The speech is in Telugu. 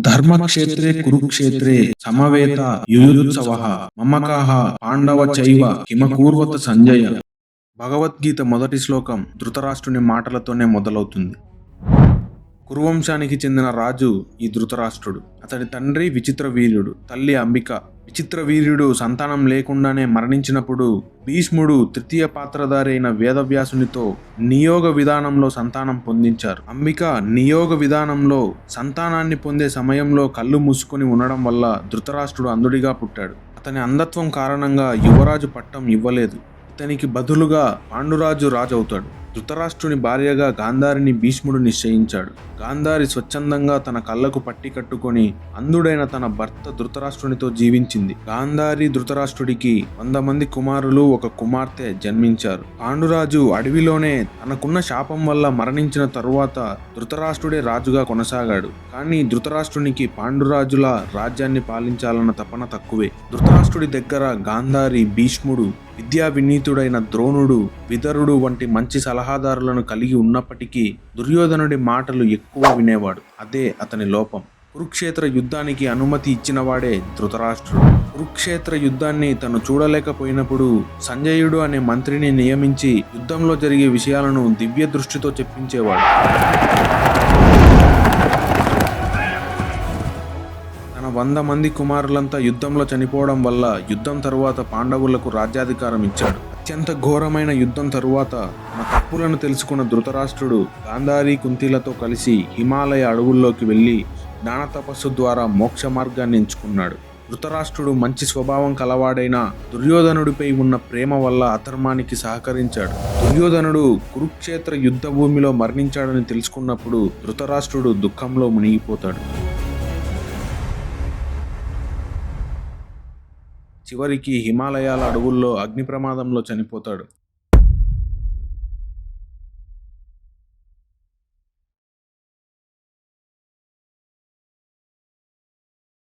ధర్మక్షేత్రే కురుక్షేత్రే సమవేత యుయుత్సవ మమకాహ పాండవ చైవ హిమకూర్వత సంజయ భగవద్గీత మొదటి శ్లోకం ధృతరాష్ట్రుని మాటలతోనే మొదలవుతుంది. కురువంశానికి చెందిన రాజు ఈ ధృతరాష్ట్రుడు. అతడి తండ్రి విచిత్ర వీరుడు తల్లి అంబిక. విచిత్ర వీర్యుడు సంతానం లేకుండానే మరణించినప్పుడు భీష్ముడు తృతీయ పాత్రధారైన వేదవ్యాసునితో నియోగ విధానంలో సంతానం పొందించారు. అంబిక నియోగ విధానంలో సంతానాన్ని పొందే సమయంలో కళ్ళు మూసుకొని ఉండడం వల్ల ధృతరాష్ట్రుడు అందుడిగా పుట్టాడు. అతని అంధత్వం కారణంగా యువరాజు పట్టం ఇవ్వలేదు. ఇతనికి బదులుగా పాండురాజు రాజు అవుతాడు ధృతరాష్ట్రుని భార్యగా గాంధారిని భీష్ముడు నిశ్చయించాడు. గాంధారి స్వచ్ఛందంగా తన కళ్ళకు పట్టి కట్టుకొని అంధుడైన తన భర్త ధృతరాష్ట్రునితో జీవించింది. గాంధారి ధృతరాష్ట్రుడికి వంద మంది కుమారులు ఒక కుమార్తె జన్మించారు. పాండురాజు అడవిలోనే తనకున్న శాపం వల్ల మరణించిన తరువాత ధృతరాష్ట్రుడే రాజుగా కొనసాగాడు. కానీ ధృతరాష్ట్రునికి పాండురాజుల రాజ్యాన్ని పాలించాలన్న తపన తక్కువే. ధృతరాష్ట్రుడి దగ్గర గాంధారి భీష్ముడు విద్యా వినీతుడైన ద్రోణుడు విదరుడు వంటి మంచి సలహాదారులను కలిగి ఉన్నప్పటికీ దుర్యోధనుడి మాటలు ఎక్కువ వినేవాడు. అదే అతని లోపం. కురుక్షేత్ర యుద్ధానికి అనుమతి ఇచ్చినవాడే ధృతరాష్ట్రుడు. కురుక్షేత్ర యుద్ధాన్ని తను చూడలేకపోయినప్పుడు సంజయుడు అనే మంత్రిని నియమించి యుద్ధంలో జరిగే విషయాలను దివ్య దృష్టితో చెప్పించేవాడు. వంద మంది కుమారులంతా యుద్ధంలో చనిపోవడం వల్ల యుద్ధం తరువాత పాండవులకు రాజ్యాధికారం ఇచ్చాడు. అత్యంత ఘోరమైన యుద్ధం తరువాత తన తప్పులను తెలుసుకున్న ధృతరాష్ట్రుడు గాంధారి కుంతిలతో కలిసి హిమాలయ అడవుల్లోకి వెళ్ళి దాన తపస్సు ద్వారా మోక్ష మార్గాన్ని ఎంచుకున్నాడు. ధృతరాష్ట్రుడు మంచి స్వభావం కలవాడైన దుర్యోధనుడిపై ఉన్న ప్రేమ వల్ల అధర్మానికి సహకరించాడు. దుర్యోధనుడు కురుక్షేత్ర యుద్ధ భూమిలో మరణించాడని తెలుసుకున్నప్పుడు ధృతరాష్ట్రుడు దుఃఖంలో మునిగిపోతాడు. చివరికి హిమాలయాల అడవుల్లో అగ్ని ప్రమాదంలో చనిపోతాడు.